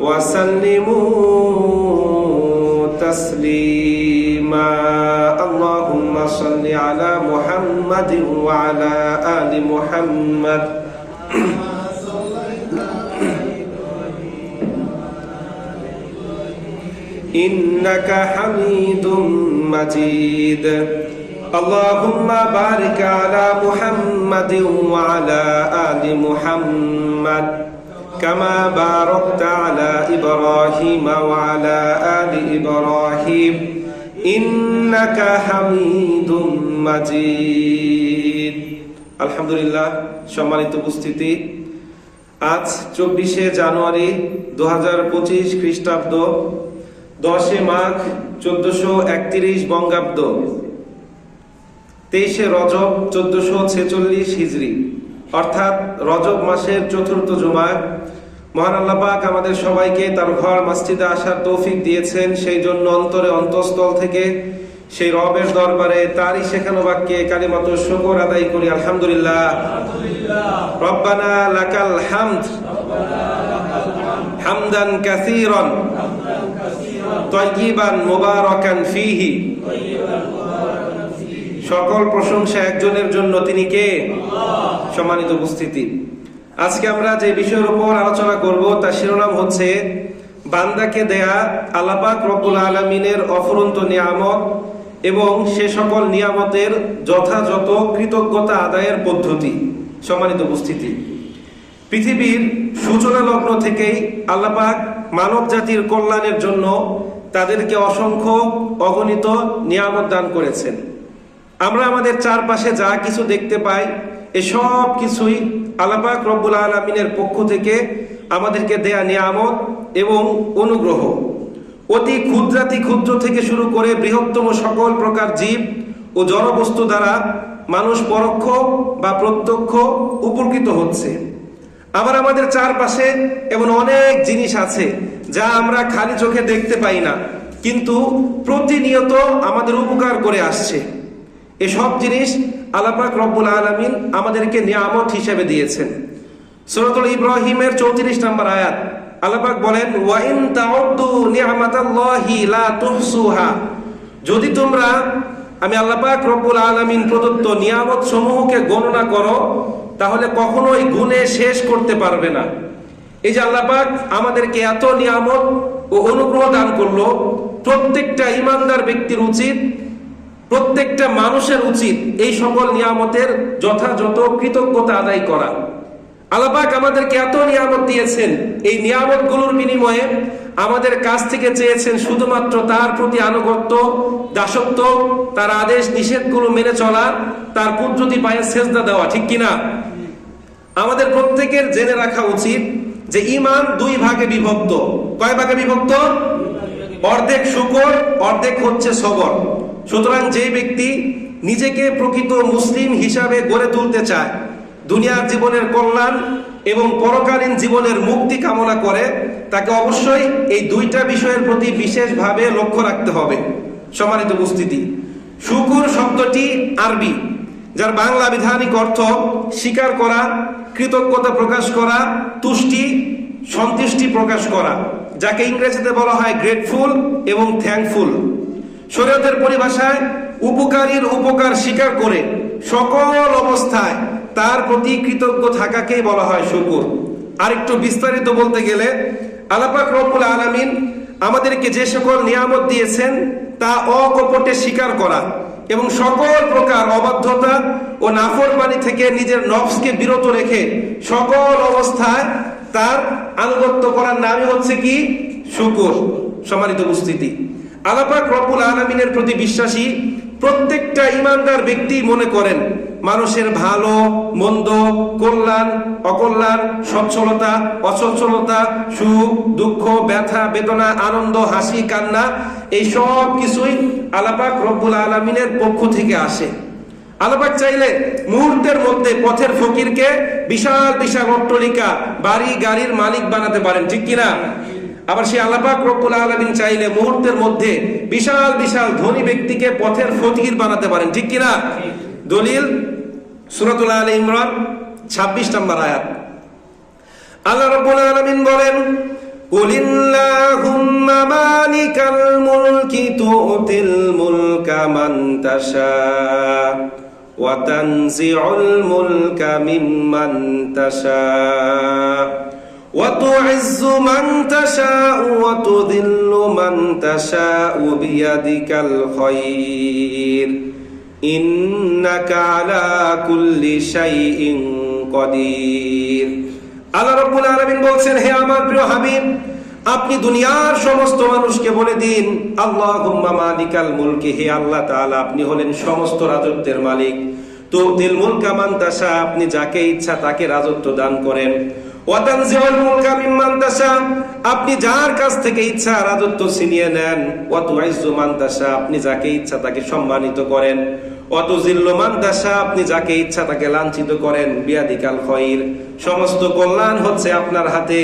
وسلموا تسليما. اللهم صل على محمد وعلى آل محمد. إنك حميد مجيد. اللهم بارك على محمد وعلى آل محمد. كما باركت على إبراهيم وعلى آل إبراهيم إنك حميد مجيد الحمد لله সম্মানিত উপস্থিতি আজ চব্বিশে জানুয়ারি দু হাজার পঁচিশ খ্রিস্টাব্দ দশে মাঘ চোদ্দশো একত্রিশ বঙ্গাব্দ তেইশে রজব চোদ্দশো ছেচল্লিশ হিজড়ি অর্থাৎ রজব মাসের চতুর্থ জুমায়। মহান আল্লাহ পাক আমাদের সবাইকে তার ঘর মসজিদে আসার তৌফিক দিয়েছেন। সেই জন্য অন্তরে অন্তঃস্থল থেকে সেই রবের দরবারে তারই শেখানো বাক্যে কালিমাত শুকর আদায় করি। আলহামদুলিল্লাহ। রব্বানা লাকাল হামদ। হামদান কাসীরান। তয়্যিবান মুবারাকান ফীহি। সকল প্রশংসা একজনের জন্য তিনি কে? সম্মানিত উপস্থিতি। আজকে আমরা যে বিষয়ের উপর আলোচনা করব, তার শিরোনাম হচ্ছে, বান্দাকে দেয়া আলাপাক রব্বুল আলমিনের অফুরন্ত নিয়ামত এবং সে সকল নিয়ামতের যথাযথ কৃতজ্ঞতা আদায়ের পদ্ধতি। সম্মানিত উপস্থিতি। পৃথিবীর সূচনা লগ্ন থেকেই আল্লাপাক মানব জাতির কল্যাণের জন্য তাদেরকে অসংখ্য অগণিত নিয়ামত দান করেছেন। আমরা আমাদের চারপাশে যা কিছু দেখতে পাই এসব কিছুই আলাপাক রব্বুল আলমিনের পক্ষ থেকে আমাদেরকে দেয়া নিয়ামত এবং অনুগ্রহ। অতি ক্ষুদ্রাতি ক্ষুদ্র থেকে শুরু করে বৃহত্তম সকল প্রকার জীব ও জড়বস্তু দ্বারা মানুষ পরোক্ষ বা প্রত্যক্ষ উপকৃত হচ্ছে। আবার আমাদের চারপাশে এমন অনেক জিনিস আছে যা আমরা খালি চোখে দেখতে পাই না, কিন্তু প্রতিনিয়ত আমাদের উপকার করে আসছে। এসব জিনিস আলাপাক রব্বুল আলমিন আমাদেরকে নিয়ামত হিসেবে দিয়েছেন। সরতুল ইব্রাহিমের চৌত্রিশ নম্বর আয়াত আলাপাক বলেন, ওয়াইন তাউদ্দু নিয়ামাতাল্লাহি লা তুহসুহা। যদি তোমরা, আমি আল্লাপাক রব্বুল আলমিন প্রদত্ত নিয়ামত সমূহকে গণনা করো, তাহলে কখনোই গুণে শেষ করতে পারবে না। এই যে আল্লাপাক আমাদেরকে এত নিয়ামত ও অনুগ্রহ দান করল, প্রত্যেকটা ইমানদার ব্যক্তির উচিত প্রত্যেকটা মানুষের উচিত এই সকল নিয়ামতের যথাযথ কৃতজ্ঞতা আদায় করা। আলাপাক আমাদেরকে এত নিয়ামত দিয়েছেন, এই নিয়ামতগুলোর বিনিময়ে আমাদের কাছ থেকে চেয়েছেন শুধুমাত্র তার প্রতি আনুগত্য, দাসত্ব, তার আদেশ নিষেধগুলো মেনে চলা, তার কুদরতি পায়ে সেজদা দেওয়া, ঠিক কিনা? আমাদের প্রত্যেকের জেনে রাখা উচিত যে ইমান দুই ভাগে বিভক্ত। কয় ভাগে বিভক্ত? অর্ধেক শুকর, অর্ধেক হচ্ছে সবর। সুতরাং যে ব্যক্তি নিজেকে প্রকৃত মুসলিম হিসাবে গড়ে তুলতে চায়, দুনিয়ার জীবনের কল্যাণ এবং পরকালীন জীবনের মুক্তি কামনা করে, তাকে অবশ্যই এই দুইটা বিষয়ের প্রতি বিশেষভাবে লক্ষ্য রাখতে হবে। সম্মানিত উপস্থিতি, শুকুর শব্দটি আরবি, যার বাংলা বিধানিক অর্থ স্বীকার করা, কৃতজ্ঞতা প্রকাশ করা, তুষ্টি, সন্তুষ্টি প্রকাশ করা, যাকে ইংরেজিতে বলা হয় গ্রেটফুল এবং থ্যাঙ্কফুল শরীয়তের পরিভাষায় উপকারীর উপকার স্বীকার করে সকল অবস্থায় তার প্রতি কৃতজ্ঞ থাকাকেই বলা হয় শুকুর। আরেকটু বিস্তারিত বলতে গেলে আলাপাক রব্বুল আলামিন আমাদেরকে যে সকল নিয়ামত দিয়েছেন তা অকপটে স্বীকার করা এবং সকল প্রকার অবাধ্যতা ও নাফরমানি থেকে নিজের নফসকে বিরত রেখে সকল অবস্থায় তার আনুগত্য করার নামই হচ্ছে কি? শুকুর। সম্মানিত উপস্থিতি। আলাপাক রব্বুল আলমিনের প্রতি বিশ্বাসী প্রত্যেকটা ইমানদার ব্যক্তি মনে করেন, মানুষের ভালো, মন্দ, কল্যাণ, অকল্যাণ, সচ্ছলতা, অসচ্ছলতা, সুখ, দুঃখ, ব্যথা, বেদনা, আনন্দ, হাসি, কান্না, এই সব কিছুই আলাপাক রব্বুল আলমিনের পক্ষ থেকে আসে। আলাপাক চাইলে মুহূর্তের মধ্যে পথের ফকিরকে বিশাল বিশাল অট্টলিকা, বাড়ি, গাড়ির মালিক বানাতে পারেন, ঠিক কিনা? আবার সেই আল্লাপাক রব্বুল আলমিন চাইলে মুহূর্তের মধ্যে বিশাল বিশাল ধনী ব্যক্তিকে পথের ফকির বানাতে পারেন ঠিক কিনা দলিল সুরাতুল আল ইমরান ছাব্বিশ নম্বর আয়াত আল্লাহ রব্বুল আলমিন বলেন قل اللهم مالك الملك تؤتي الملك من تشاء وتنزع الملك ممن تشاء وتعز من تشاء وتذل من تشاء بيدك الخير إنك على كل شيء قدير আল্লাহ রব্বুল আলামিন বলছেন হে আমার প্রিয় হাবিব আপনি দুনিয়ার সমস্ত মানুষকে বলে দিন আল্লাহুম্মা মালিকাল মুলকি হে আল্লাহ তাআলা আপনি হলেন সমস্ত রাজত্বের মালিক তো দিল মুলকা মান তাশা আপনি যাকে ইচ্ছা তাকে রাজত্ব দান করেন আপনি যার কাছ থেকে ইচ্ছা রাজত্ব ছিনিয়ে নেন ওয়াতুইজ্জু মান তাশা, আপনি যাকে ইচ্ছা তাকে সম্মানিত করেন। অতুজিল্লু মান তাশা, আপনি যাকে ইচ্ছা তাকে লাঞ্ছিত করেন, বিয়াদিকাল খৈর। সমস্ত কল্যাণ হচ্ছে আপনার হাতে।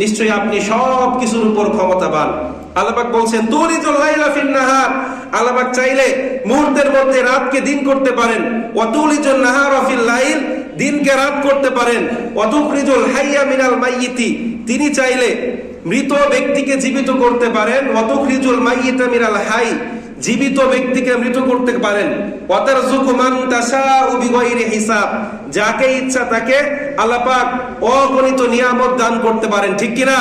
নিশ্চয়ই আপনি সব কিছুর উপর ক্ষমতাবান। আল্লাপাক বলছেন তুরিজুল লাইলা নাহার আল্লাপাক চাইলে মুহূর্তের মধ্যে রাতকে দিন করতে পারেন। ওয়াতুলিজুল নাহার ফিল লাইল, দিনকে রাত করতে পারেন। ওয়াতুখরিজুল হাইয়া মিনাল মাইয়িতি, তিনি চাইলে মৃত ব্যক্তিকে জীবিত করতে পারেন। ওয়াতুখরিজুল মাইয়িতা মিনাল হাই, জীবিত ব্যক্তিকে মৃত করতে পারেন। হিসাব, যাকে ইচ্ছা তাকে আল্লাহ পাক অগণিত নিয়ামত দান করতে পারেন। ঠিক কি না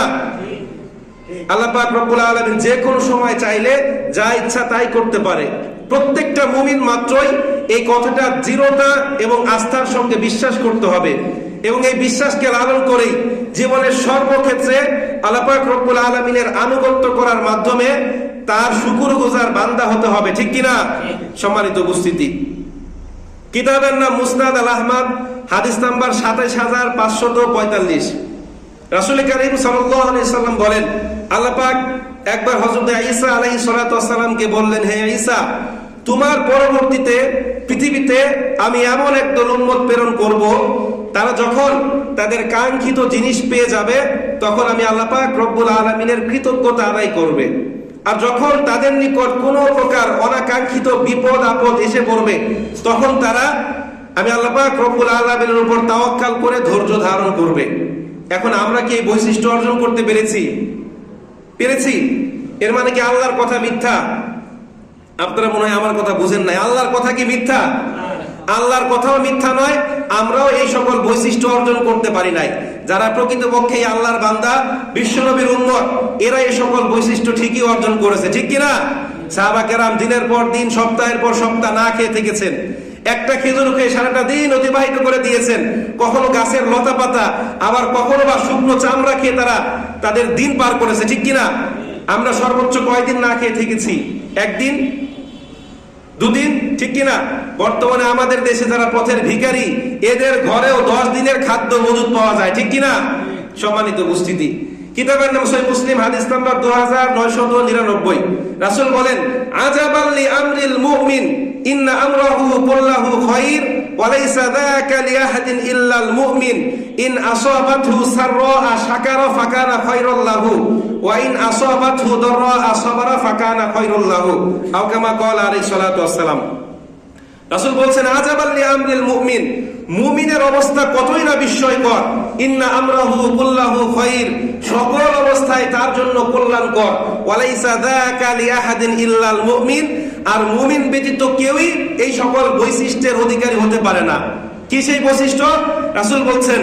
রব্বুল আলামিন যে কোনো সময় চাইলে যা ইচ্ছা তাই করতে পারে। প্রত্যেকটা মুমিন মাত্রই এই কথাটা দৃঢ়তা এবং আস্থার সঙ্গে বিশ্বাস করতে হবে এবং এই বিশ্বাসকে লালন করেই জীবনের সর্বক্ষেত্রে রব্বুল আলামিনের আনুগত্য করার মাধ্যমে তার শুকুর গুজার বান্দা হতে হবে, ঠিক কিনা? সম্মানিত উপস্থিতি। কিতাবের নাম মুসনাদ আল আহমদ, হাদিস নাম্বার সাতাইশ হাজার পাঁচশত পঁয়তাল্লিশ। রাসুল করিম সাল্লাম বলেন, আল্লাহ পাক একবার হজরত ঈসা আলাই সালাতামকে বললেন, হে ঈসা, তোমার পরবর্তীতে পৃথিবীতে আমি এমন একদল উম্মত প্রেরণ করব, তারা যখন তাদের কাঙ্ক্ষিত জিনিস পেয়ে যাবে, তখন আমি আল্লাহ পাক রব্বুল আলমিনের কৃতজ্ঞতা আদায় করবে। আর যখন তাদের নিকট কোনো প্রকার অনাকাঙ্ক্ষিত বিপদ, আপদ এসে পড়বে, তখন তারা আমি আল্লাহ পাক রব্বুল আলমিনের উপর তাওয়াক্কাল করে ধৈর্য ধারণ করবে। এখন আমরা কি এই বৈশিষ্ট্য অর্জন করতে পেরেছি? পেরেছি। এর মানে কি আল্লাহর কথা মিথ্যা? আপনারা মনে হয় আমার কথা বুঝেন নাই। আল্লাহর কথা কি মিথ্যা? আল্লাহর কথাও মিথ্যা নয়। আমরাও এই সকল বৈশিষ্ট্য অর্জন করতে পারি নাই। যারা প্রকৃতপক্ষে আল্লাহর বান্দা, বিশ্বনবীর উন্মত এরা এই সকল বৈশিষ্ট্য ঠিকই অর্জন করেছে। ঠিক কিনা? সাহাবা কেরাম দিনের পর দিন, সপ্তাহের পর সপ্তাহ না খেয়ে থেকেছেন। একটা খেজুর খেয়ে সারাটা দিন অতিবাহিত করে দিয়েছেন। কখনো গাছের লতা পাতা, আবার কখনো বা শুকনো চামড়া খেয়ে তারা তাদের দিন পার করেছে, ঠিক কিনা? আমরা সর্বোচ্চ কয়দিন না খেয়ে থেকেছি? একদিন? দুদিন? ঠিক কিনা? বর্তমানে আমাদের দেশে যারা পথের ভিখারি, এদের ঘরেও দশ দিনের খাদ্য মজুদ পাওয়া যায়, ঠিক কিনা? সম্মানিত উপস্থিতি। কিতাবের নাম সই মুসলিম, হাদিস নাম্বার দু হাজার নয়শত নিরানব্বই। রাসুল বলেন আজাবাল্লি আমরিল মুমিন, ইন্না আমরাহু কুল্লাহু খায়র ওয়ালাইসা যাকা লিআহাদিন ইল্লাল মুমিন। ইন আসাবাতহু সাররা ফাকানা লাহু, ওয়া ইন আসাবাতহু দাররা সাবারা ফাকানা খায়রুল আও কামা ক্বালা আলাইহিস সালাতু ওয়াসসালাম রাসূল বলছেন আজাবাল্লি আমরিল মুমিন। মুমিনের অবস্থা কতই না বিস্ময়কর। ইন্না আমরাহু কুল্লাহু খায়র সকল অবস্থায় তার জন্য কল্যাণকর। ওয়ালাইসা যাকা লিআহাদিন ইল্লাল মুমিন। আর মুমিন ব্যতীত কেউই এই সকল বৈশিষ্ট্যের অধিকারী হতে পারে না। কি সেই বৈশিষ্ট্য? রাসূল বলছেন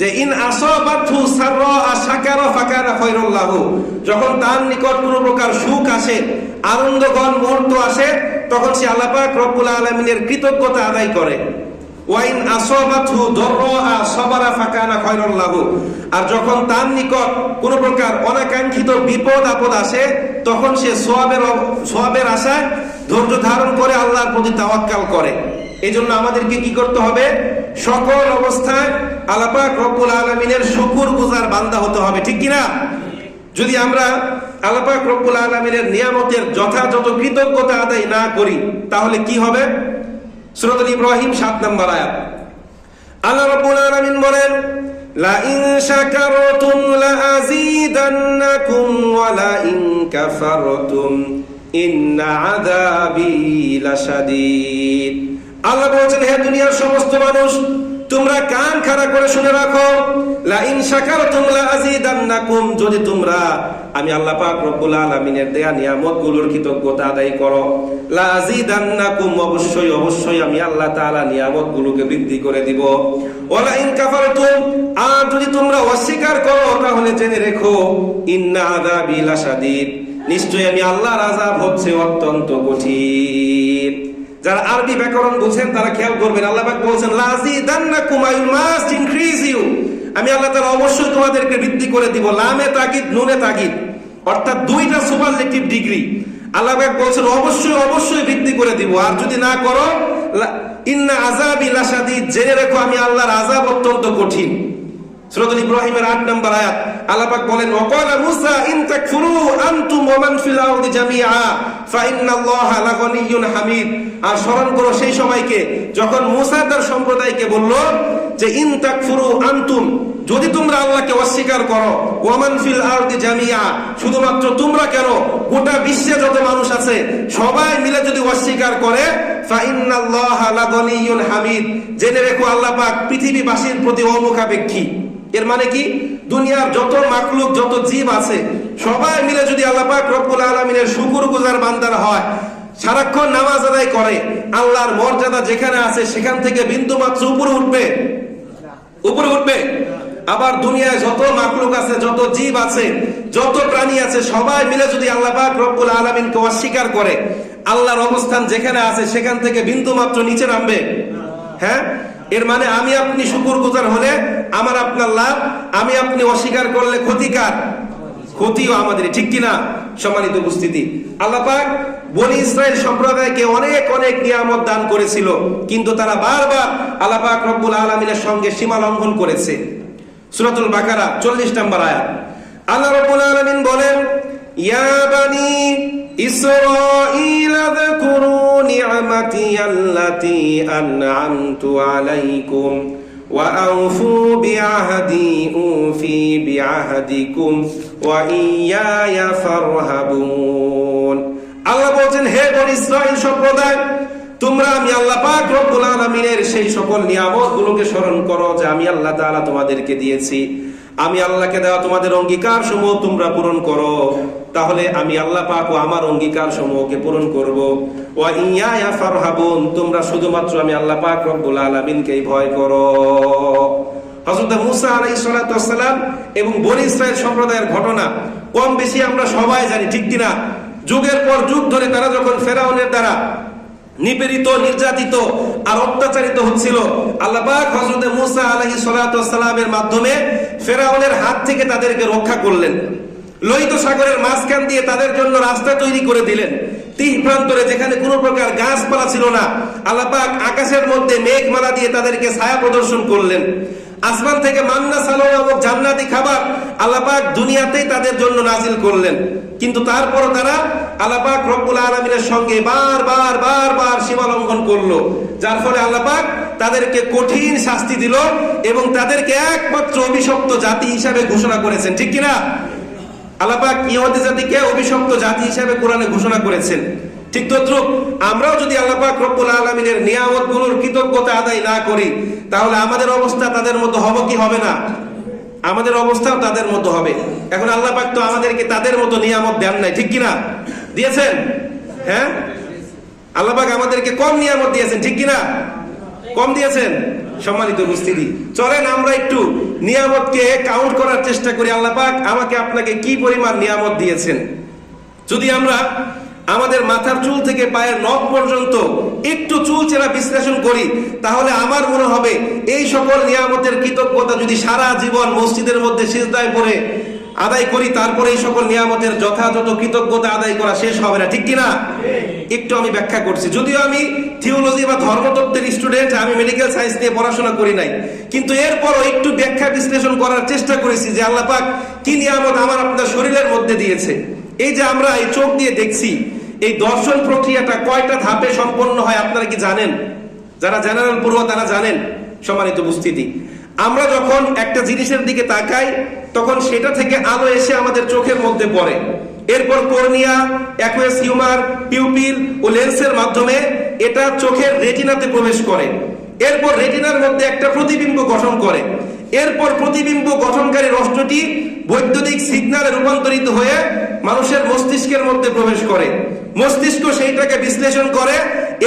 যে, ইন আসাবাতহু সাররা শাকারা ফাকানা খায়রুল লাহু যখন তার নিকট কোনো প্রকার সুখ আসে, আনন্দগণ মুহূর্ত আসে তখন সে আল্লাহ পাক রব্বুল আলামিনের কৃতজ্ঞতা আদায় করে। ওয়াইন আসাবাতহু দররা সাবারা ফাকানা লাহু। আর যখন তার নিকট কোনো প্রকার অনাকাঙ্ক্ষিত বিপদ আপদ আসে, তখন সে সোয়াবের সোয়াবের আশায় ধৈর্য ধারণ করে আল্লাহর প্রতি তাওয়াক্কাল করে। এই জন্য আমাদেরকে কি করতে হবে? সকল অবস্থায় আলাপাক রব্বুল আলমিনের শুকুর গুজার বান্দা হতে হবে, ঠিক কিনা? যদি আমরা আলাপাক রব্বুল আলমিনের নিয়ামতের যথাযথ কৃতজ্ঞতা আদায় না করি, তাহলে কি হবে? সুরত ইব্রাহিম সাত নম্বর আয়াত। আল্লাহ রব্বুল আলামিন বলেন ইন শাকারতুম লা ইন কাফারতুম, ইন্না আযাবি লাশাদীদ। আল্লাহ বলেছেন, হে দুনিয়ার সমস্ত মানুষ, তোমরা কান খাড়া করে শুনে রাখো যদি তোমরা আমি আল্লাহ কৃতজ্ঞতা আদায় অবশ্যই অবশ্যই আমি আল্লাহ তাআলা বৃদ্ধি করে দিব। আর যদি তোমরা অস্বীকার করো, তাহলে জেনে রেখো, ইন্না আযাবি নিশ্চয়ই আমি আল্লাহর আযাব হচ্ছে অত্যন্ত কঠিন। যারা আরবি ব্যাকরণ বুঝেন, তারা খেয়াল করবেন, আল্লাহ বলছেন ইনক্রিজ ইউ আমি আল্লাহ তালা অবশ্যই তোমাদেরকে বৃদ্ধি করে দিব, লামে তাগিদ, নুনে তাগিদ। অর্থাৎ দুইটা সুপারলেটিভ ডিগ্রি। আল্লাহ বলছেন, অবশ্যই অবশ্যই বৃদ্ধি করে দিব। আর যদি না করো ইন্না আজাবি লাশাদীদ। জেনে রেখো, আমি আল্লাহর আজাব অত্যন্ত কঠিন। সূরাতুল ইব্রাহিমের 8 নম্বর আয়াত, আল্লাহ পাক বলেন, ওয়াকালা মুসা, ইন তাকফুরু আনতুম ওয়া মান ফিল আরদি জামিআ ফা ইন্নাল্লাহা লাগানিয়্যুন হামিদ। আর স্মরণ করো সেই সময়কে যখন মুসা তার সম্প্রদায়কে বলল যে, ইন তাকফুরু আনতুম, যদি তোমরা আল্লাহকে অস্বীকার করো ওয়ামান ফিল আরদি জামিআ, শুধুমাত্র তোমরা কেন, গোটা বিশ্বে যত মানুষ আছে, সবাই মিলে যদি অস্বীকার করে হামিদ। জেনে রেখো আল্লাহ পাক পৃথিবীবাসীর প্রতি অমুখাপেক্ষী এর মানে কি? দুনিয়ার যত মাকলুক যত জীব আছে, সবাই মিলে যদি আল্লাহ পাক রব্বুল আলামিনের শুকুর গুজার বান্দার হয়, সারাক্ষণ নামাজ আদায় করে, আল্লাহর মর্যাদা যেখানে আছে সেখান থেকে বিন্দু মাত্র উপরে উঠবে। উপরে উঠবে। আবার দুনিয়ায় যত মাকলুক আছে, যত জীব আছে, যত প্রাণী আছে, সবাই মিলে যদি আল্লাহ পাক রব্বুল আলামিনকে অস্বীকার করে, আল্লাহর অবস্থান যেখানে আছে সেখান থেকে বিন্দু মাত্র নিচে নামবে। হ্যাঁ? এর মানে আমি আপনি শুকুর গুজার হলে আমার আপনার লাভ, আমি আপনি অস্বীকার করলে ক্ষতিকার ক্ষতিও আমাদের ঠিক কিনা? সম্মানিত উপস্থিতি। আল্লাহ পাক বনি ইসরায়েল সম্প্রদায়কে অনেক অনেক নিয়ামত দান করেছিল, কিন্তু তারা বারবার আল্লাহ পাক রব্বুল আলমিনের সঙ্গে সীমা লঙ্ঘন করেছে। সূরাতুল বাকারা, চল্লিশ নম্বর আয়াত। আল্লাহ রব্বুল আলামিন বলেন, ইয়া বিআহদি উফি বিআহদিকুম ওয়া ইয়্যায়া ফারহাবুন। আল্লাহ বলছেন, হে বনি ইসরাঈল সম্প্রদায়, তোমরা আমি আল্লাহ পাক রব্বুল সেই সকল নিয়ামতগুলোকে স্মরণ করো যে আমি আল্লাহ তাআলা তোমাদেরকে দিয়েছি। আমি আল্লাহকে দেওয়া তোমাদের অঙ্গীকার সমূহ তোমরা পূরণ করো। তাহলে আমি আল্লাহ পাক ও আমার অঙ্গীকার সমূহকে পূরণ করব। ওয়া ইয়া ফারহাবুন, তোমরা শুধুমাত্র আমি আল্লাহ পাক রব্বুল আলামিনকেই ভয় করো। হযরত মুসা আলাইহিস ওয়াসসালাম এবং বনি ইসরাইল সম্প্রদায়ের ঘটনা কম বেশি আমরা সবাই জানি, ঠিক কিনা? যুগের পর যুগ ধরে তারা যখন ফেরাউনের দ্বারা নিপীড়িত, নির্যাতিত আর অত্যাচারিত হচ্ছিল। আল্লাপাক হজরত মুসা আলহি সালামের মাধ্যমে ফেরাউনের হাত থেকে তাদেরকে রক্ষা করলেন। লোহিত সাগরের মাঝখান দিয়ে তাদের জন্য রাস্তা তৈরি করে দিলেন। তিহ প্রান্তরে যেখানে কোনো প্রকার গাছপালা ছিল না আল্লাপাক আকাশের মধ্যে মেঘমালা দিয়ে তাদেরকে ছায়া প্রদর্শন করলেন। আসমান থেকে মান্না সালো নামক জান্নাতি খাবার আল্লাপাক দুনিয়াতেই তাদের জন্য নাজিল করলেন। কিন্তু তারপরও তারা আল্লাপাক রব্বুল আলমিনের সঙ্গে বারবার বারবার সীমা লঙ্ঘন করল। যার ফলে আল্লাপাক তাদেরকে কঠিন শাস্তি দিল এবং তাদেরকে একমাত্র অভিশপ্ত জাতি হিসাবে ঘোষণা করেছেন। ঠিক কিনা? আল্লাপাক ইহুদি জাতিকে অভিশপ্ত জাতি হিসাবে কোরআনে ঘোষণা করেছেন। ঠিক তদ্রুপ, আমরাও যদি আল্লাপাক রব্বুল আলমিনের নিয়ামতগুলোর কৃতজ্ঞতা আদায় না করি তাহলে আমাদের অবস্থা তাদের মতো হবে কি হবে না? আমাদের অবস্থাও তাদের মতো হবে। এখন আল্লাহ পাক তো আমাদেরকে তাদের মতো নিয়ামত দেন নাই, ঠিক কিনা? দিয়েছেন? হ্যাঁ? আল্লাহ পাক আমাদেরকে কম নিয়ামত দিয়েছেন, ঠিক কিনা? কম দিয়েছেন? সম্মানিত উপস্থিতি। চলেন আমরা একটু নিয়ামতকে কাউন্ট করার চেষ্টা করি। আল্লাহ পাক আমাকে আপনাকে কি পরিমাণ নিয়ামত দিয়েছেন? যদি আমরা আমাদের মাথার চুল থেকে পায়ের নখ পর্যন্ত একটু চুল চেরা বিশ্লেষণ করি, তাহলে আমার মনে হবে এই সকল নিয়ামতের কৃতজ্ঞতা যদি সারা জীবন মসজিদের মধ্যে সিজদায় পড়ে আদায় করি, তারপরে এই সকল নিয়ামতের যথাযথ কৃতজ্ঞতা আদায় করা শেষ হবে না, ঠিক কিনা একটু আমি ব্যাখ্যা করছি। যদিও আমি থিওলজি বা ধর্মতত্ত্বের স্টুডেন্ট আমি মেডিকেল সায়েন্স নিয়ে পড়াশোনা করি নাই, কিন্তু এরপরও একটু ব্যাখ্যা বিশ্লেষণ করার চেষ্টা করেছি যে আল্লাহ পাক কি নিয়ামত আমার আপনার শরীরের মধ্যে দিয়েছে। এই যে আমরা এই চোখ দিয়ে দেখছি, এই দর্শন প্রক্রিয়াটা কয়টা ধাপে সম্পন্ন হয় আপনারা কি জানেন? যারা জেনারেল পড়ুয়া তারা জানেন, সম্মানিত উপস্থিতি। আমরা যখন একটা জিনিসের দিকে তাকাই, তখন সেটা থেকে আলো এসে আমাদের চোখের মধ্যে পড়ে। এরপর কর্নিয়া অ্যাকুয়াস হিউমার পিউপিল ও লেন্সের মাধ্যমে এটা চোখের রেটিনাতে প্রবেশ করে। এরপর রেটিনার মধ্যে একটা প্রতিবিম্ব গঠন করে। এরপর প্রতিবিম্ব গঠনকারী রশ্মিটি বৈদ্যুতিক সিগনালে রূপান্তরিত হয়ে মানুষের মস্তিষ্কের মধ্যে প্রবেশ করে। মস্তিষ্ক সেইটাকে বিশ্লেষণ করে,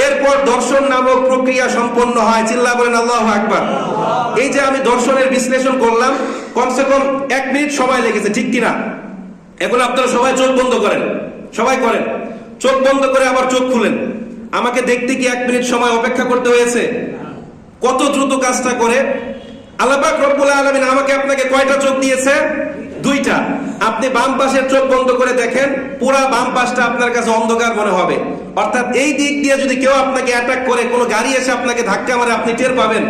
এরপর দর্শন নামক প্রক্রিয়া সম্পন্ন হয়। চিল্লা বলেন আল্লাহ আকবার। এই যে আমি দর্শনের বিশ্লেষণ করলাম, কমসে কম এক মিনিট সময় লেগেছে, ঠিক কিনা? এখন আপনারা সবাই চোখ বন্ধ করেন। সবাই করেন। চোখ বন্ধ করে আবার চোখ খুলেন। আমাকে দেখতে কি এক মিনিট সময় অপেক্ষা করতে হয়েছে? কত দ্রুত কাজটা করে? আল্লাপাক রব্বুল আলমিন আমাকে আপনাকে কয়টা চোখ দিয়েছে? দুইটা। আপনি বাম পাশের চোখ বন্ধ করে দেখেন, পুরা বাম পাশটা আপনার কাছে অন্ধকার মনে হবে। অর্থাৎ এই দিক দিয়ে যদি কেউ আপনাকে অ্যাটাক করে, কোনো গাড়ি এসে আপনাকে ধাক্কা মারে, আপনি টের পাবেন।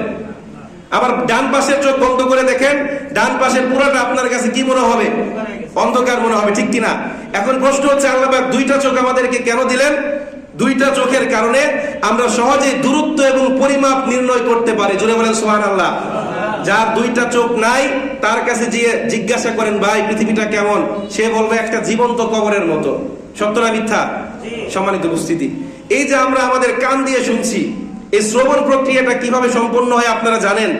আবার ডান পাশের চোখ বন্ধ করে দেখেন, ডান পাশের পুরাটা আপনার কাছে কি মনে হবে? অন্ধকার মনে হবে, ঠিক কিনা? এখন প্রশ্ন হচ্ছে, আল্লাহ দুইটা চোখ আমাদেরকে কেন দিলেন? দুইটা চোখের কারণে আমরা সহজে দূরত্ব এবং পরিমাপ নির্ণয় করতে পারি। জুড়ে বলেন সোহান আল্লাহ যার দুইটা চোখ নাই তার কাছে গিয়ে জিজ্ঞাসা করেন ভাই পৃথিবীটা কেমন? সে বলবে একটা জীবন্ত কবরের মতো। সত্য না মিথ্যা? সম্মানিত উপস্থিতি। এই যে আমরা আমাদের কান দিয়ে শুনছি এই শ্রবণ প্রক্রিয়াটা কীভাবে সম্পন্ন হয় আপনারা জানেন?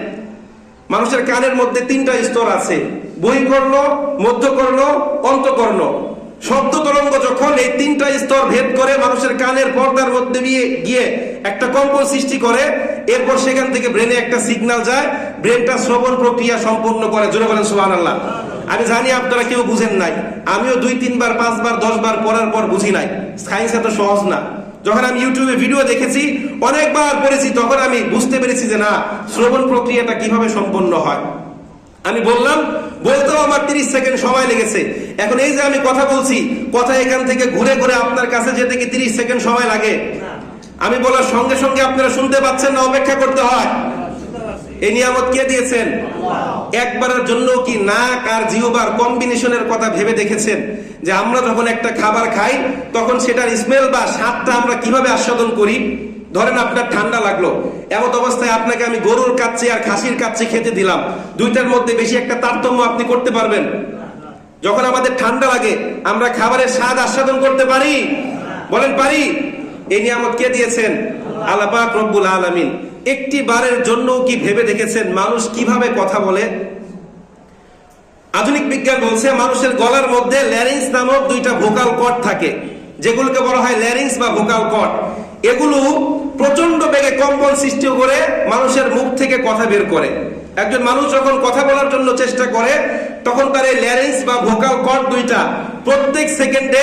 মানুষের কানের মধ্যে তিনটা স্তর আছে। বহিকর্ণ মধ্যকর্ণ অন্তকর্ণ। শব্দ তরঙ্গ যখন এই তিনটা স্তর ভেদ করে মানুষের কানের পর্দার মধ্যে দিয়ে গিয়ে একটা কম্পন সৃষ্টি করে, এরপর সেখান থেকে ব্রেনে একটা সিগন্যাল যায় ব্রেনটা শ্রবণ প্রক্রিয়া সম্পন্ন করে। জোরে বলেন সুহান আল্লাহ আমি জানি আপনারা কেউ বুঝেন নাই। আমিও দুই, তিনবার, পাঁচবার, দশবার পড়ার পর বুঝি নাই। সায়েন্স এত সহজ না। যখন আমি ইউটিউবে ভিডিও দেখেছি, অনেকবার পড়েছি, তখন আমি বুঝতে পেরেছি যে না, শ্রবণ প্রক্রিয়াটা কীভাবে সম্পন্ন হয়। আমি বললাম, বলতেও আমার তিরিশ সেকেন্ড সময় লেগেছে। এখন এই যে আমি কথা বলছি, কথা এখান থেকে ঘুরে ঘুরে আপনার কাছে যেতে কি তিরিশ সেকেন্ড সময় লাগে? আমি বলার সঙ্গে সঙ্গে আপনারা শুনতে পাচ্ছেন না, অপেক্ষা করতে হয়। এই নিয়ামত কে দিয়েছেন? একবারের জন্য কি নাক আর জিহবার কম্বিনেশনের কথা ভেবে দেখেছেন? যে আমরা যখন একটা খাবার খাই, তখন সেটার স্মেল বা স্বাদটা আমরা কীভাবে আস্বাদন করি? ধরেন আপনার ঠান্ডা লাগল। এমত অবস্থায় আপনাকে আমি গরুর কাচ্চি আর খাসির কাচ্চি খেতে দিলাম। দুইটার মধ্যে বেশি একটা তারতম্য আপনি করতে পারবেন। যখন আমাদের ঠান্ডা লাগে, আমরা খাবারের স্বাদ আস্বাদন করতে পারি? বলেন পারি? এই নিয়ামত কে দিয়েছেন? আল্লাহ পাক রব্বুল আলামিন। একটি বারের জন্য কি ভেবে দেখেছেন? মানুষ কীভাবে কথা বলে? আধুনিক বিজ্ঞান বলছে, মানুষের গলার মধ্যে ল্যারিংস নামক দুইটা ভোকাল কর্ড থাকে। যেগুলোকে বলা হয় ল্যারিংস বা ভোকাল কর্ড এগুলো প্রচণ্ড বেগে কম্পন সৃষ্টি করে মানুষের মুখ থেকে কথা বের করে। একজন মানুষ যখন কথা বলার জন্য চেষ্টা করে, তখন তার এই ল্যারিংস বা ভোকাল কর্ড দুইটা প্রত্যেক সেকেন্ডে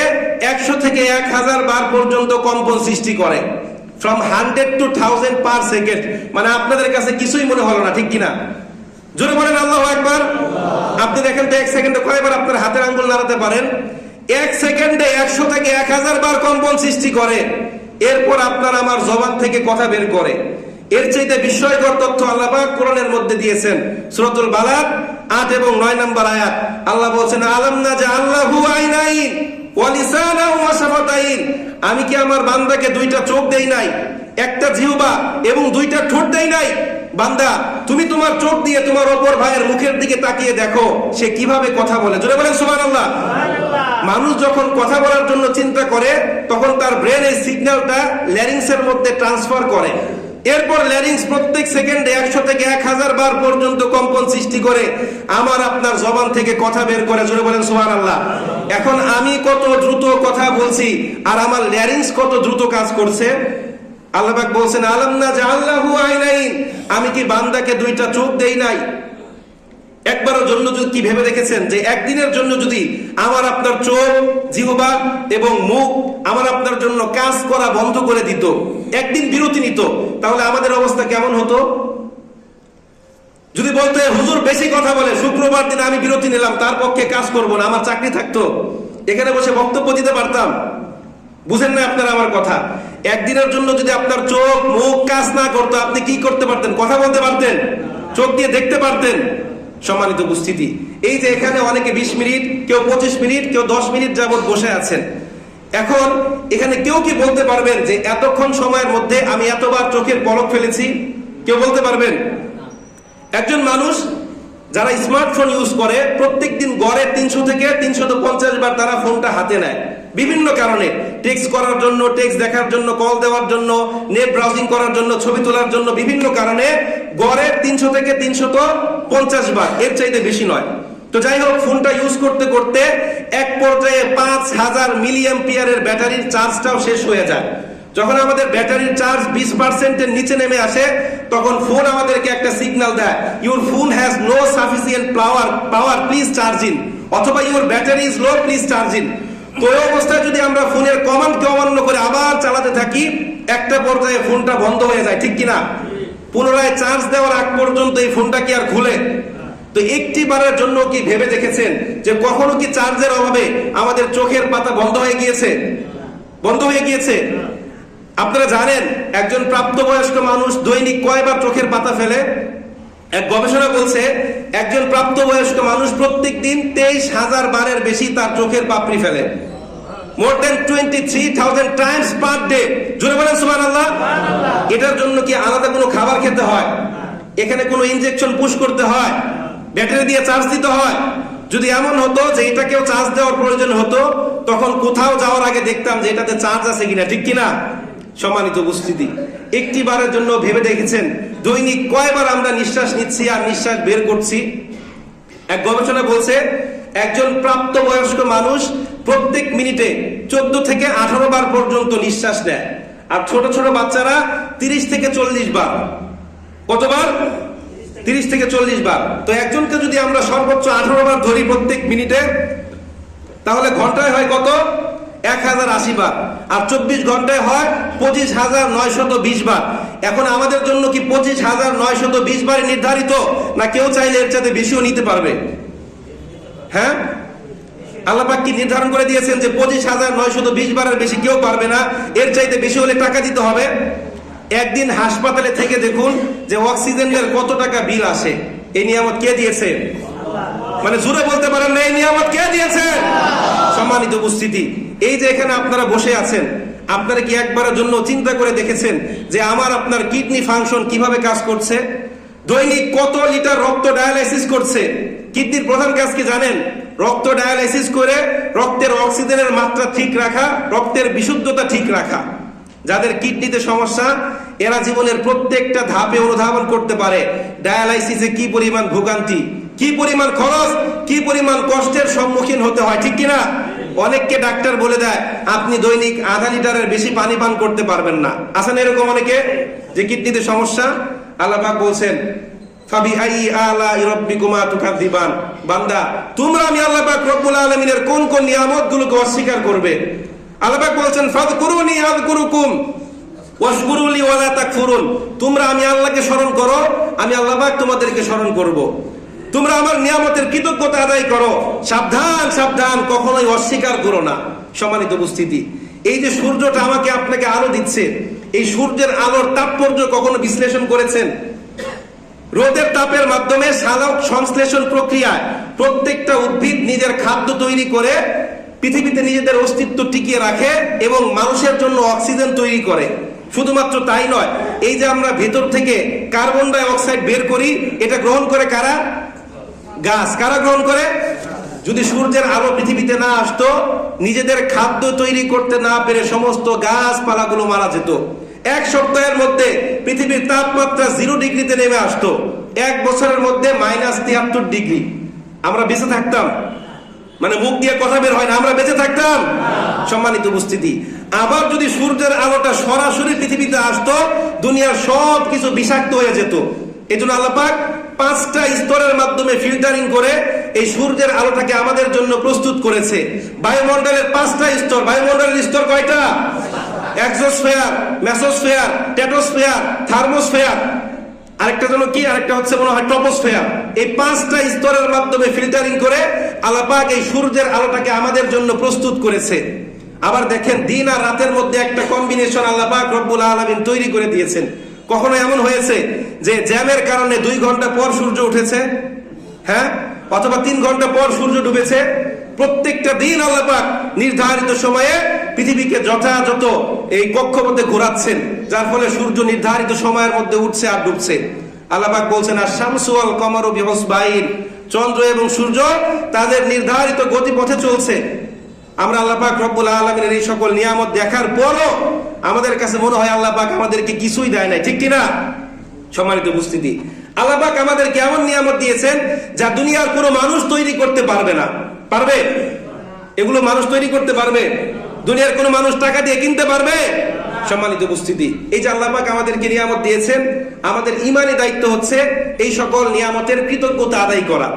একশো থেকে এক হাজার বার পর্যন্ত কম্পন সৃষ্টি করে। From hundred to thousand per second মানে আপনাদের কাছে কিছুই মনে হলো না, ঠিক কিনা? জোরে বলেন আল্লাহ একবার আপনি দেখেন তো এক সেকেন্ডে কয়বার আপনার হাতের আঙ্গুল নাড়াতে পারেন? এক সেকেন্ডে একশো থেকে এক হাজার বার কম্পন সৃষ্টি করে। এরপর আপনার আমার জবান থেকে কথা বের করে। এর চাইতে বিস্ময়কর তথ্য আল্লাহ কোরআনের মধ্যে দিয়েছেন। সূরাতুল বালাদ আট এবং নয় নম্বর আয়াত। আল্লাহ বলছেন আলম না যে আল্লাহু আইনাইন আমি কি আমার বান্দাকে দুইটা চোখ দেই নাই? একটা জিহ্বা এবং দুইটা ঠোঁট দেই নাই? বান্দা তুমি তোমার চোখ দিয়ে তোমার অপর ভাইয়ের মুখের দিকে তাকিয়ে দেখো সে কীভাবে কথা বলে। জোরে বলেন সুমান সুবহানাল্লাহ। মানুষ যখন কথা বলার জন্য চিন্তা করে তখন তার ব্রেন এই সিগন্যালটা ল্যারিংসের মধ্যে ট্রান্সফার করে। এরপর ল্যারিংস প্রত্যেক সেকেন্ডে একশো থেকে এক হাজার বার পর্যন্ত কম্পন সৃষ্টি করে আমার আপনার জবান থেকে কথা বের করে, জোরে বলেন সোহান আল্লাহ এখন আমি কত দ্রুত কথা বলছি আর আমার ল্যারিংস কত দ্রুত কাজ করছে? আল্লাহবাক বলছেন, আলম না যে আল্লাহু আইনাইন? আমি কি বান্দাকে দুইটা চোখ দেই নাই? একবারের জন্য যদি কি ভেবে দেখেছেন যে একদিনের জন্য যদি আমার আপনার চোখ, জিহবা এবং মুখ আমার আপনার জন্য কাজ করা বন্ধ করে দিত, একদিন বিরতি নিত, তাহলে আমাদের অবস্থা কেমন হতো? যদি বলতে হুজুর বেশি কথা বলে, শুক্রবার দিনে আমি বিরতি নিলাম, তার পক্ষে কাজ করব না, আমার চাকরি থাকতো। এখানে বসে বক্তব্য দিতে পারতাম। বুঝেন না আপনারা আমার কথা। একদিনের জন্য যদি আপনার চোখ, মুখ কাজ না করতো, আপনি কি করতে পারতেন? কথা বলতে পারতেন? চোখ দিয়ে দেখতে পারতেন? সম্মানিত উপস্থিতি। এই যে এখানে অনেকে বিশ মিনিট, কেউ পঁচিশ মিনিট, কেউ দশ মিনিট যাবৎ বসে আছেন। এখন এখানে কেউ কি বলতে পারবেন যে এতক্ষণ সময়ের মধ্যে আমি এতবার চোখের পলক ফেলেছি? কেউ বলতে পারবেন? একজন মানুষ যারা স্মার্টফোন ইউজ করে প্রত্যেক দিন গড়ে তিনশো থেকে তিনশো পঞ্চাশ বার তারা ফোনটা হাতে নেয়। বিভিন্ন কারণে। টেক্সট করার জন্য, টেক্সট দেখার জন্য, কল দেওয়ার জন্য, নেট ব্রাউজিং করার জন্য, ছবি তোলার জন্য বিভিন্ন কারণে গড়ে তিনশো থেকে তিনশত পঞ্চাশ বার। এর চাইতে বেশি নয়। তো যাই হোক, ফোনটা ইউজ করতে করতে এক পর্যায়ে পাঁচ হাজার মিলিয়াম পিয়ারের ব্যাটারির চার্জটাও শেষ হয়ে যায়। যখন আমাদের ব্যাটারির চার্জ বিশ পার্সেন্টের নিচে নেমে আসে, তখন ফোন আমাদেরকে একটা সিগন্যাল দেয় your phone has no sufficient power power please charging অথবা your battery is low please charging তো এই অবস্থায় যদি আমরা ফোনের কমান্ডকে অমান্য করে আবার চালাতে থাকি, একটা পর্যায়ে ফোনটা বন্ধ হয়ে যায়, ঠিক কিনা? পুনরায় চার্জ দেওয়ার আগ পর্যন্ত এই ফোনটা কি আর খুলে? তো একটি বারের জন্য কি ভেবে দেখেছেন যে কখনো কি চার্জের অভাবে আমাদের চোখের পাতা বন্ধ হয়ে গিয়েছে? বন্ধ হয়ে গিয়েছে? আপনারা জানেন, একজন প্রাপ্তবয়স্ক মানুষ দৈনিক কয়বার চোখের পাতা ফেলে? এক গবেষণা বলছে, একজন প্রাপ্তবয়স্ক মানুষ প্রত্যেক দিন তেইশ হাজার বারের বেশি তার চোখের পাপড়ি ফেলে। More than twenty three thousand times per day আল্লাহ এটার জন্য কি আলাদা কোনো খাবার খেতে হয়? এখানে কোনো ইনজেকশন পুশ করতে হয়? ব্যাটারি দিয়ে চার্জ দিতে হয়? যদি এমন হতো যে এটাকেও চার্জ দেওয়ার প্রয়োজন হতো, তখন কোথাও যাওয়ার আগে দেখতাম যে এটাতে চার্জ আছে কিনা, ঠিক কিনা? সম্মানিত উপস্থিতি। একটি বারের জন্য ভেবে দেখেছেন, দৈনিক কয়বার আমরা নিঃশ্বাস নিচ্ছি আর নিঃশ্বাস বের করছি? এক গবেষণা বলছে, একজন প্রাপ্তবয়স্ক মানুষ প্রত্যেক মিনিটে চোদ্দ থেকে আঠারো বার পর্যন্ত নিঃশ্বাস নেয়, আর ছোট ছোট বাচ্চারা তিরিশ থেকে চল্লিশ বার। কতবার? তিরিশ থেকে চল্লিশ বার। তো একজনকে যদি আমরা সর্বোচ্চ আঠারো বার ধরি প্রত্যেক মিনিটে, তাহলে ঘন্টায় হয় কত? এক হাজার আশি বার। আর চব্বিশ ঘন্টায় হয় পঁচিশ হাজার নয়শত বিশ বার। এখন আমাদের জন্য কি পঁচিশ হাজার নয়শত বিশ বার নির্ধারিত? না কেউ চাইলে এর চাইতে বেশিও নিতে পারবে? হ্যাঁ? আল্লাপাক কি নির্ধারণ করে দিয়েছেন যে পঁচিশ হাজার নয়শত বিশ বারের বেশি কেউ পারবে না? এর চাইতে বেশি হলে টাকা দিতে হবে। একদিন হাসপাতালে থেকে দেখুন যে অক্সিজেনের কত টাকা বিল আসে। এই নিয়ামত কে দিয়েছে? মানে জুড়ে বলতে পারেন না, এই নিয়ামত কে দিয়েছে? সম্মানিত উপস্থিতি। এই যে এখানে আপনারা বসে আছেন, আপনারা কি একবারের জন্য চিন্তা করে দেখেছেন যে আমার আপনার কিডনি ফাংশন কীভাবে কাজ করছে? দৈনিক কত লিটার রক্ত ডায়ালাইসিস করছে? কিডনির প্রধান কাজ কি জানেন? রক্ত ডায়ালাইসিস করে রক্তের অক্সিজেনের মাত্রা ঠিক রাখা, রক্তের বিশুদ্ধতা ঠিক রাখা। যাদের কিডনিতে সমস্যা, এরা জীবনের প্রত্যেকটা ধাপে অনুধাবন করতে পারে, ডায়ালাইসিসে কি পরিমাণ ভোগান্তি, কি পরিমাণ খরচ, কি পরিমাণ কষ্টের সম্মুখীন হতে হয়, ঠিক কিনা? অনেককে ডাক্তার বলে দেয়, আপনি দৈনিক আধা লিটারের বেশি পানি পান করতে পারবেন না। আসেন এরকম অনেকে যে কিডনিতে সমস্যা? আল্লাপাক বলছেন আমি আল্লাহ আলামিনের কোন কোন নিয়ামতগুলোকে অস্বীকার করবে? বলছেন তাকফুরুন। তোমরা আমি আল্লাহকে স্মরণ করো, আমি আল্লাহ তোমাদেরকে স্মরণ করব। তোমরা আমার নিয়ামতের কৃতজ্ঞতা আদায় করো। সাবধান সাবধান, কখনোই অস্বীকার করো না। সম্মানিত উপস্থিতি, এই যে সূর্যটা আমাকে আপনাকে আলো দিচ্ছে, এই সূর্যের আলোর তাৎপর্য কখনো বিশ্লেষণ করেছেন? রোদের তাপের মাধ্যমে সালোক সংশ্লেষণ প্রক্রিয়ায় প্রত্যেকটা উদ্ভিদ নিজের খাদ্য তৈরি করে পৃথিবীতে নিজেদের অস্তিত্ব টিকিয়ে রাখে এবং মানুষের জন্য অক্সিজেন তৈরি করে। শুধুমাত্র তাই নয়, এই যে আমরা ভেতর থেকে কার্বন ডাই অক্সাইড বের করি, এটা গ্রহণ করে কারা? গাছ কারা গ্রহণ করে? যদি সূর্যের আলো পৃথিবীতে না আসতো, নিজেদের খাদ্য তৈরি করতে না পেরে সমস্ত গাছপালাগুলো মারা যেত। এক সপ্তাহের মধ্যে পৃথিবীর তাপমাত্রা জিরো ডিগ্রিতে নেমে আসতো। এক বছরের মধ্যে মাইনাস তিয়াত্তর ডিগ্রি। আমরা বেঁচে থাকতাম? মানে মুখ দিয়ে কথা বের হয় না, আমরা বেঁচে থাকতাম? সম্মানিত উপস্থিতি, আবার যদি সূর্যের আলোটা সরাসরি পৃথিবীতে আসতো, দুনিয়ার সব কিছু বিষাক্ত হয়ে যেত। এই জন্য আল্লাপাক পাঁচটা স্তরের মাধ্যমে ফিল্টারিং করে এই সূর্যের আলোটাকে আমাদের জন্য প্রস্তুত করেছে। বায়ুমণ্ডলের পাঁচটা স্তর। বায়ুমণ্ডলের স্তর কয়টা? এক্সোস্ফেয়ার মেসোস্ফেয়ার টেটোস্ফেয়ার থার্মোস্ফেয়ার আরেকটা জন্য কি, আরেকটা হচ্ছে মনে হয় টপোস্ফেয়ার এই পাঁচটা স্তরের মাধ্যমে ফিল্টারিং করে আলাপাক এই সূর্যের আলোটাকে আমাদের জন্য প্রস্তুত করেছে। আবার দেখেন, দিন আর রাতের মধ্যে একটা কম্বিনেশন আল্লাপাক রব্বুল আলমিন তৈরি করে দিয়েছেন। কখনো এমন হয়েছে যে জ্যামের কারণে দুই ঘণ্টা পর সূর্য উঠেছে? হ্যাঁ? অথবা তিন ঘণ্টা পর সূর্য ডুবেছে? প্রত্যেকটা দিন আল্লাপাক নির্ধারিত সময়ে পৃথিবীকে যথাযথ এই কক্ষপথে ঘোরাচ্ছেন, যার ফলে সূর্য নির্ধারিত সময়ের মধ্যে উঠছে আর ডুবছে। আল্লাপাক বলছেন আর শামসুয়াল কমর বিহস বাইন চন্দ্র এবং সূর্য তাদের নির্ধারিত গতিপথে চলছে। আমরা আল্লাহ পাক রব্বুল আলমিনের এই সকল নিয়ামত দেখার পরও আমাদের কাছে মনে হয় আল্লাহ পাক আমাদেরকে কিছুই দেয় নাই। ঠিক কিনা? সম্মানিত উপস্থিতি। আল্লাহ পাক আমাদেরকে এমন নিয়ামত দিয়েছেন যা দুনিয়ার কোনো মানুষ তৈরি করতে পারবে না। পারবে? এগুলো মানুষ তৈরি করতে পারবে? দুনিয়ার কোনো মানুষ টাকা দিয়ে কিনতে পারবে? সম্মানিত উপস্থিতি। এই যে আল্লাহ পাক আমাদেরকে নিয়ামত দিয়েছেন, আমাদের ইমানি দায়িত্ব হচ্ছে এই সকল নিয়ামতের কৃতজ্ঞতা আদায় করা।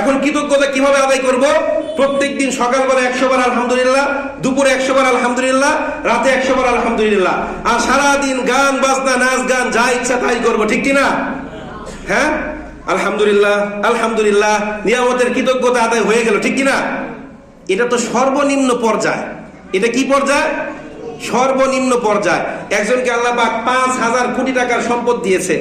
এখন কৃতজ্ঞতা কীভাবে আদায় করব? প্রত্যেক দিন সকালবেলা একশো বার আলহামদুলিল্লাহ, দুপুরে একশো বার আলহামদুলিল্লাহ, রাতে একশো বার আলহামদুলিল্লাহ। আর সারাদিন গান, বাজনা, নাচ, গান, যা ইচ্ছা তাই করব, ঠিক কিনা? হ্যাঁ? আলহামদুলিল্লাহ আলহামদুলিল্লাহ, নিয়ামতের কৃতজ্ঞতা আদায় হয়ে গেল, ঠিক কিনা? এটা তো সর্বনিম্ন পর্যায়। এটা কি পর্যায়? সর্বনিম্ন পর্যায়। একজনকে আল্লাহ পাঁচ হাজার কোটি টাকার সম্পদ দিয়েছে।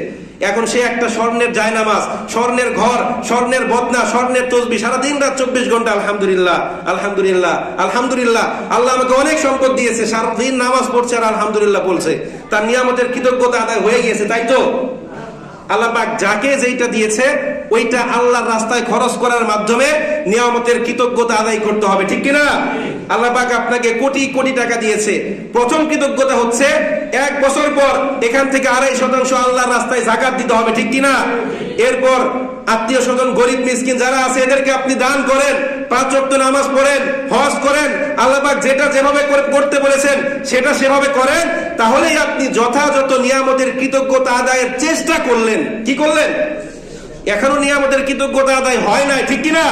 এখন সে একটা স্বর্ণের জায়নামাজ, স্বর্ণের ঘর, স্বর্ণের বদনা, স্বর্ণের তসবি সারাদিন রাত চব্বিশ ঘণ্টা আলহামদুলিল্লাহ আলহামদুলিল্লাহ আলহামদুলিল্লাহ। আল্লাহ আমাকে অনেক সম্পদ দিয়েছে, সারাদিন নামাজ পড়ছে আর আলহামদুলিল্লাহ বলছে। তার নিয়ামতের কৃতজ্ঞতা আদায় হয়ে গিয়েছে, তাই তো? আল্লাহ পাক যাকে যেইটা দিয়েছে, ওইটা আল্লাহর রাস্তায় খরচ করার মাধ্যমে নিয়ামতের কৃতজ্ঞতা আদায় করতে হবে, ঠিক কিনা? আল্লাপাক আপনাকে কোটি কোটি টাকা দিয়েছে। প্রথম কৃতজ্ঞতা হচ্ছে এক বছর পর এখান থেকে আড়াই শতাংশ আল্লাহর রাস্তায় জাকাত দিতে হবে, ঠিক কিনা? এরপর আত্মীয় স্বজন, গরিব, মিসকিন যারা আছে, এদেরকে আপনি দান করেন, পাঁচ ওয়াক্ত নামাজ পড়েন, হজ করেন আল্লাহ যেটা যেভাবে করে- করতে বলেছেন, সেটা সেভাবে করেন, তাহলেই আপনি যথাযথ নিয়ামতের কৃতজ্ঞতা আদায়ের চেষ্টা করলেন। কি করলেন? এখনও নিয়ামতের কৃতজ্ঞতা আদায় হয় নাই, ঠিক কিনা?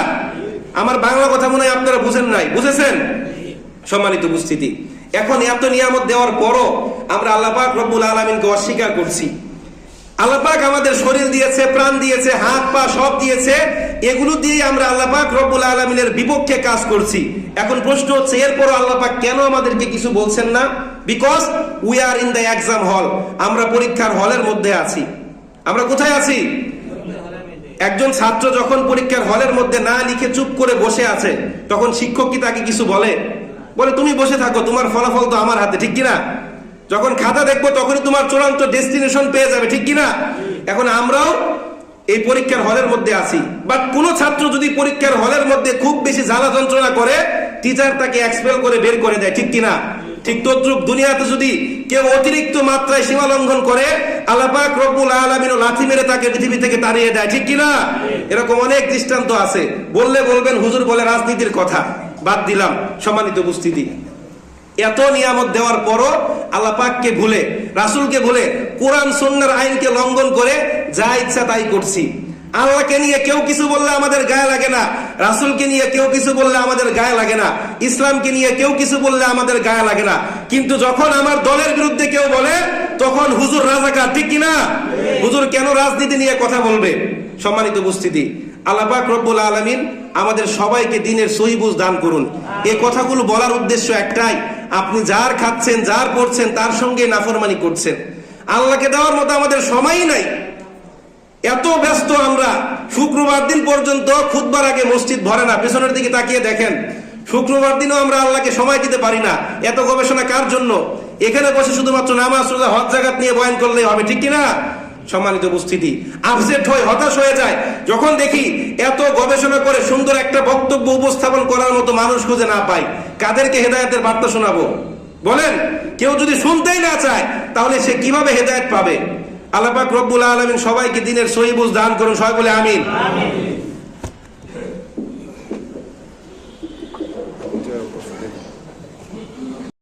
আমার বাংলা কথা মনে হয় আপনারা বুঝেন নাই। বুঝেছেন? সম্মানিত উপস্থিতি। এখন এত নিয়ামত দেওয়ার পরও আমরা আল্লাহ পাক রব্বুল আলমিনকে অস্বীকার করছি। আল্লাহ পাক আমাদের শরীর দিয়েছে, প্রাণ দিয়েছে, হাত, পা সব দিয়েছে, এগুলো দিয়ে আমরা আল্লাহ পাক রব্বুল আলমিনের বিপক্ষে কাজ করছি। এখন প্রশ্ন হচ্ছে, এরপরও আল্লাহ পাক কেন আমাদেরকে কিছু বলছেন না? Because we are in the exam hall আমরা পরীক্ষার হলের মধ্যে আছি। আমরা কোথায় আছি? একজন ছাত্র যখন পরীক্ষার হলের মধ্যে না লিখে চুপ করে বসে আছে, তখন শিক্ষক কি তাকে কিছু বলে? বলে, তুমি বসে থাকো, তোমার ফলাফল তো আমার হাতে, ঠিক কিনা? যখন খাতা দেখব, তখনই তোমার চূড়ান্ত ডেস্টিনেশন পেয়ে যাবে, ঠিক কিনা? এখন আমরাও এই পরীক্ষার হলের মধ্যে আছি। বাট কোন ছাত্র যদি পরীক্ষার হলের মধ্যে খুব বেশি জ্বালা যন্ত্রণা করে টিচার তাকে এক্সপেল করে বের করে দেয়, ঠিক কিনা? ঠিক তদ্রুপ, দুনিয়াতে যদি কেউ অতিরিক্ত মাত্রায় সীমা লঙ্ঘন করে আলাপাক রব্বুল আলমিন লাথি মেরে তাকে পৃথিবী থেকে তাড়িয়ে দেয়, ঠিক কিনা? এরকম অনেক দৃষ্টান্ত আছে। বললে বলবেন, হুজুর বলে রাজনীতির কথা। বাদ দিলাম সম্মানিত উপস্থিতি। এত নিয়ামত দেওয়ার পরও আল্লাপাককে ভুলে, রাসুলকে ভুলে, কোরআন সন্ন্যার আইনকে লঙ্ঘন করে যা ইচ্ছা তাই করছি। আল্লাহকে নিয়ে কেউ কিছু বললে আমাদের গায়ে লাগে না, রাসুলকে নিয়ে কেউ কিছু বললে আমাদের গায়ে লাগে না, ইসলামকে নিয়ে কেউ কিছু বললে আমাদের গায়ে লাগে না। কিন্তু যখন আমার দলের বিরুদ্ধে কেউ বলে, তখন হুজুর রাজাকার, ঠিক কিনা? হুজুর কেন রাজনীতি নিয়ে কথা বলবে? সম্মানিত উপস্থিতি। আল্লাপাক রব্বুল আলমিন আমাদের সবাইকে দিনের সহিবুজ দান করুন। এই কথাগুলো বলার উদ্দেশ্য একটাই, আপনি যার খাচ্ছেন, যার পড়ছেন, তার সঙ্গে নাফরমানি করছেন। আল্লাহকে দেওয়ার মতো আমাদের সময়ই নাই। এত ব্যস্ত আমরা, শুক্রবার দিন পর্যন্ত খুদবার আগে মসজিদ ভরে না, পেছনের দিকে তাকিয়ে দেখেন। শুক্রবার দিনও আমরা আল্লাহকে সময় দিতে পারি না। এত গবেষণা কার জন্য? এখানে বসে শুধুমাত্র নামাজ হজ জাগাত নিয়ে বয়ান করলেই হবে, ঠিক কিনা? সম্মানিত উপস্থিতি। আপসেট হয়ে, হতাশ হয়ে যায়। যখন দেখি এত গবেষণা করে সুন্দর একটা বক্তব্য উপস্থাপন করার মতো মানুষ খুঁজে না পাই, কাদেরকে হেদায়তের বার্তা শোনাবো? বলেন, কেউ যদি শুনতেই না চায়, তাহলে সে কীভাবে হেদায়ত পাবে? আল্লাপাক রব্বুল আলমিন সবাইকে দিনের সহিবুজ দান করুন, সবাই বলে আমিন।